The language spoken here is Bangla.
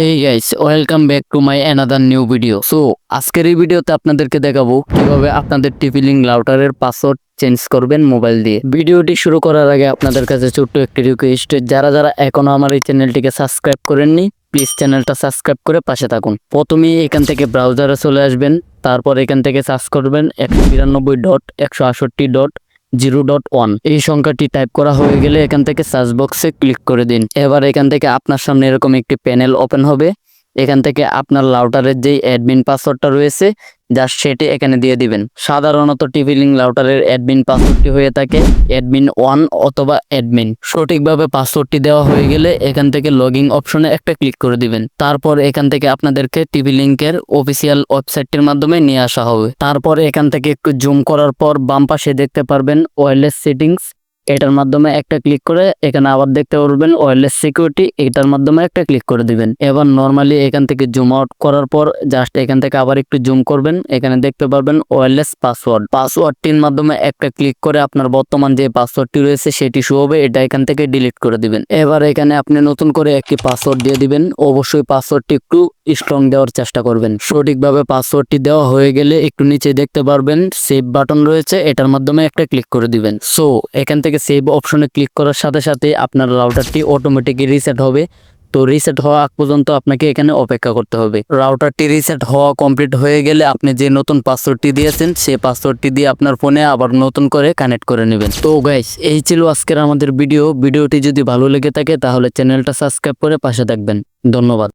Hey guys welcome back to my another new video so আজকের এই ভিডিওতে আপনাদেরকে দেখাবো কীভাবে আপনাদের টিপি লিঙ্ক রাউটারের পাসওয়ার্ড চেঞ্জ করবেন মোবাইল দিয়ে। ভিডিওটি শুরু করার আগে আপনাদের কাছে ছোট্ট একটি রিকোয়েস্ট যারা যারা এখনও আমার এই চ্যানেলটিকে সাবস্ক্রাইব করেননি প্লিজ চ্যানেলটা সাবস্ক্রাইব করে পাশে থাকুন। প্রথমেই এখান থেকে ব্রাউজারে চলে আসবেন, তারপর এখান থেকে সার্চ করবেন একশো বিরানব্বই ডট একশো আটষট্টি ডট জিরো ডট ওয়ান। এই সংখ্যাটি টাইপ করা হয়ে গেলে এখান থেকে সার্চ বক্সে ক্লিক করে দিন। এবার এখান থেকে আপনার সামনে এরকম একটি প্যানেল ওপেন হবে। এখান থেকে আপনার রাউটারের যেই অ্যাডমিন পাসওয়ার্ডটা রয়েছে জাস্ট সেটি এখানে দিয়ে দিবেন। সাধারণত টিভি লিঙ্ক রাউটারের অ্যাডমিন পাসওয়ার্ডটি হয়ে থাকে অ্যাডমিন ওয়ান অথবা অ্যাডমিন সঠিকভাবে পাসওয়ার্ডটি দেওয়া হয়ে গেলে এখান থেকে লগইন অপশনে একটা ক্লিক করে দিবেন। তারপর এখান থেকে আপনাদেরকে টিভি লিঙ্কের অফিসিয়াল ওয়েবসাইটটির মাধ্যমে নিয়ে আসা হবে। তারপর এখান থেকে একটু জুম করার পর বাম পাশে দেখতে পারবেন ওয়্যারলেস সেটিংস এটার মাধ্যমে একটা ক্লিক করে এখানে আবার দেখতে পারবেন ওয়্যারলেস সিকিউরিটি এটার মাধ্যমে একটা ক্লিক করে দিবেন। এবার নর্মালি এখান থেকে জুম আউট করার পর জাস্ট এখান থেকে আবার একটু জুম করবেন। এখানে দেখতে পারবেন ওয়্যারলেস পাসওয়ার্ড পাসওয়ার্ডটির মাধ্যমে একটা ক্লিক করে আপনার বর্তমান যে পাসওয়ার্ডটি রয়েছে সেটি শো হবে, এটা এখান থেকে ডিলিট করে দিবেন। এবার এখানে আপনি নতুন করে একটি পাসওয়ার্ড দিয়ে দিবেন। অবশ্যই পাসওয়ার্ডটি একটু স্ট্রং দেওয়ার চেষ্টা করবেন। সঠিকভাবে পাসওয়ার্ডটি দেওয়া হয়ে গেলে একটু নিচে দেখতে পারবেন সেভ বাটন রয়েছে, এটার মাধ্যমে একটা ক্লিক করে দিবেন। সো এখান থেকে সেভ অপশনে ক্লিক করার সাথে সাথে আপনার রাউটারটি অটোমেটিকই রিসেট হবে। তো রিসেট হওয়া আগ পর্যন্ত আপনাকে এখানে অপেক্ষা করতে হবে। রাউটারটি রিসেট হওয়া কমপ্লিট হয়ে গেলে আপনি যে নতুন পাসওয়ার্ডটি দিয়েছেন, সেই পাসওয়ার্ডটি দিয়ে আপনার ফোনে আবার নতুন করে কানেক্ট করে নেবেন। তো গাইস এই ছিল আজকের আমাদের ভিডিও ভিডিওটি যদি ভালো লেগে থাকে, তাহলে চ্যানেলটা সাবস্ক্রাইব করে পাশে থাকবেন। ধন্যবাদ।